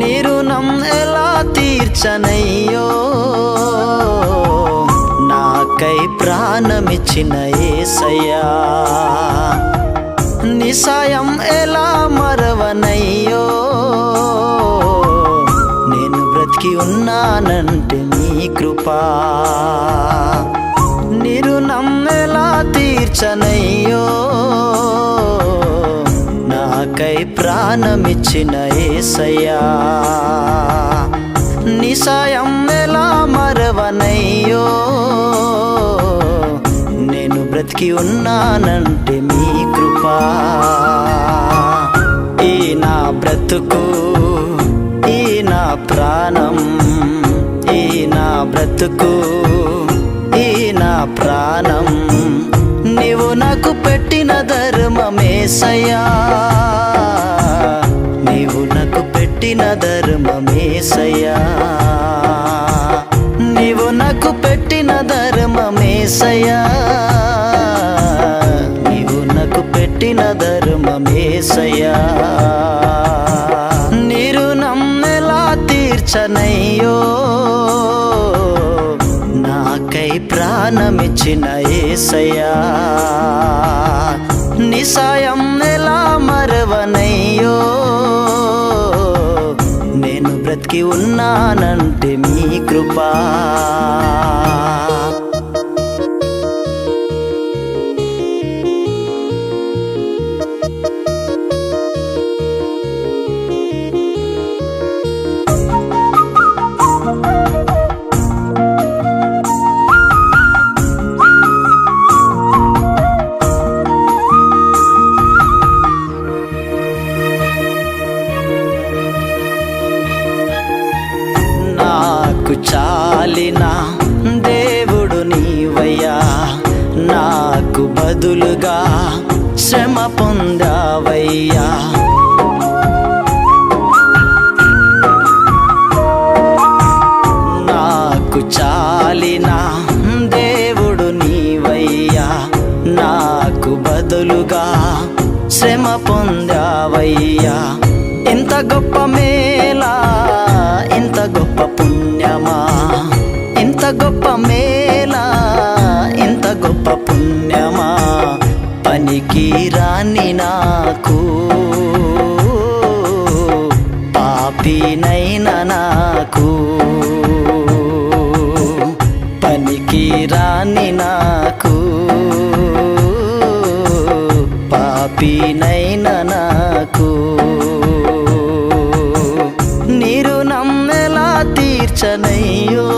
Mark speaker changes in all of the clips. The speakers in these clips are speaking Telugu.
Speaker 1: నిరుణం ఎలా తీర్చనయ్యో నాకై ప్రాణమిచ్చిన ఏసయ్యా నిసాయం ఎలా మరవనయ్యో. నేను బ్రతికి ఉన్నానంటే నీ కృపా. నిరుణం ఎలా తీర్చనయ్యో. నాకై ప్రాణమిచ్చిన ఏసయ్యా. నిసాయం ఎలా మరవనయ్యో. బ్రతికి ఉన్నానంటే మీ కృపా. ఈ నా బ్రతుకు ఈ నా ప్రాణం ఈ నా బ్రతుకు ఈ నా ప్రాణం. నీవు నాకు పెట్టిన ధర్మమేసయ్యా నీవు నాకు పెట్టిన ధర్మమేసయ్యా నీవు నాకు పెట్టిన ధర్మమేసయ్యా పెట్టిన ధర్మమేసయ్యా. నీరు నమ్మెలా తీర్చనయ్యో. నాకై ప్రాణమిచ్చిన ఏసయా నిసాయం ఎలా మరవనయ్యో. నేను బ్రతికి ఉన్నానంటే మీ కృపా. శ్రమ పొందావయ్యా. నాకు చాలిన దేవుడు నీవయ్యా. నాకు బదులుగా శ్రమ పొందావయ్యా. ఇంత గొప్ప మేలా ఇంత గొప్ప పుణ్యమా. ఇంత గొప్ప మే పనికి రాని నాకు. పాపినైనా నాకు. పనికి రాని నాకు. పాపినైనా నాకు. నీరు నమ్మెలా తీర్చనయ్యో.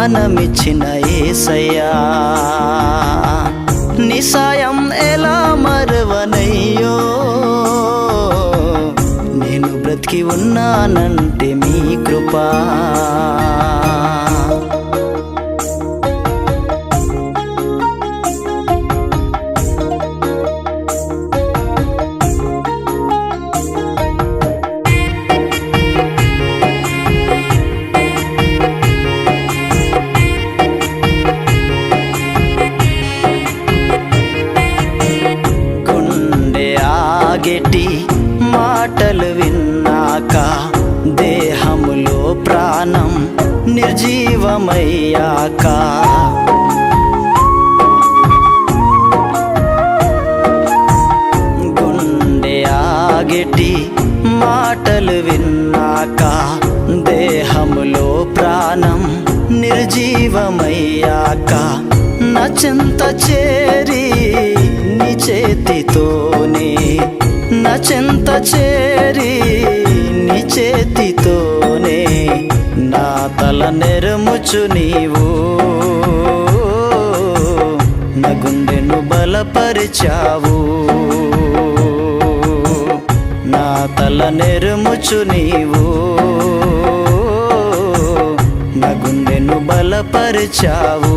Speaker 1: జ్ఞానమిచ్చిన ఏసయ్యా. నిసాయం ఎలా మరవనయ్యో. నేను బ్రతికి ఉన్నానంటే మీ కృపా. నిర్జీవమయ్యాక గుండె ఆగిటి మాటలు విన్నాక దేహములో ప్రాణం నిర్జీవమయ్యాక నచెంత చేరి నీ చేతితోనే నచెంత చేరి కళ్ళ నెరముచు నీవు. నా గుండెను బలపరిచావు. నా తల నెరుముచు నీవు. నా గుండెను బలపరిచావు.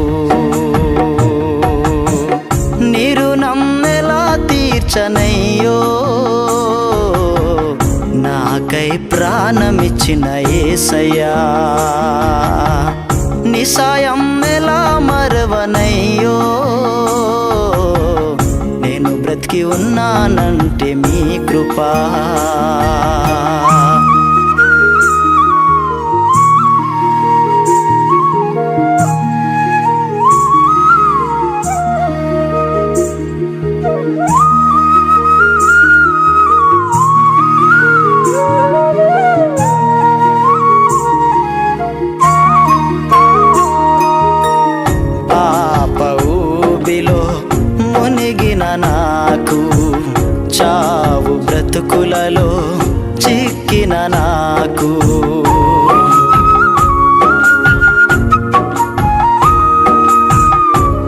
Speaker 1: నీరు నమ్మెలా తీర్చనయ్యో. ప్రాణమిచ్చిన ఏసయ్యా నిసాయం ఎలా మరవనయ్యో నేను బ్రతికి ఉన్నానంటే మీ కృపా. నాకు చావు బ్రతుకులలో చిక్కిన నాకు.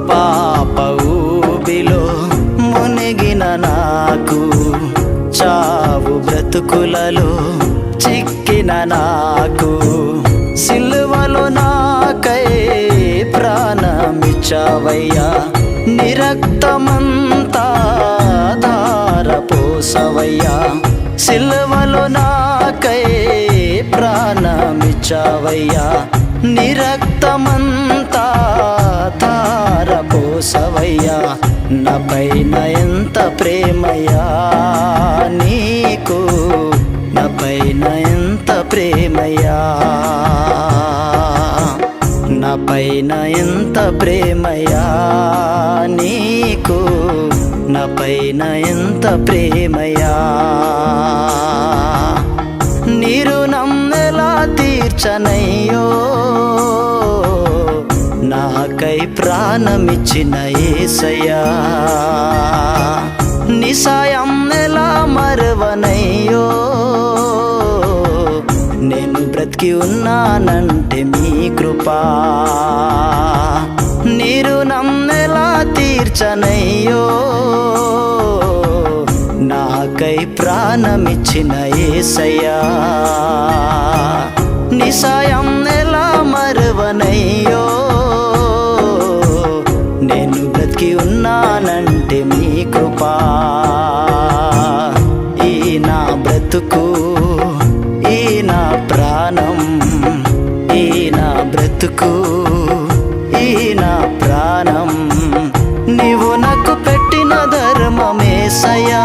Speaker 1: పాప ఊబిలో మునిగిన నాకు చావు బ్రతుకులలో చిక్కిన నాకు. సిల్వలో నాకై ప్రాణమిచ్చావయ్యా నిరక్తమంత పోసవయ్యా నిరక్తమంతా తార పోసవయ్యా నాపైన ఎంత ప్రేమయ్యా నీకు నాపైన ఎంత ప్రేమయ్యా నాపైన ఎంత ప్రేమయ్యా నీకు నాపైన ఎంత ప్రేమయ్యా నిరుణం తీర్చనయ్యో నాకై ప్రాణమిచ్చిన ఏసయ్యా. నిసాయం ఎలా మరవనయ్యో నేను బ్రతికి ఉన్నానంటే మీ కృపా. నీరు నమ్మెలా తీర్చనయ్యో నాకై ప్రాణమిచ్చిన ఏసయ్యా. నిసాయం ఎలా మరవనయ్యో? నేను బ్రతికి ఉన్నానంటే మీ కృపా. ఈ నా బ్రతుకు ఈ నా ప్రాణం ఈ నా బ్రతుకు ఈ నా ప్రాణం. నీవు నాకు పెట్టిన ధర్మమేసయా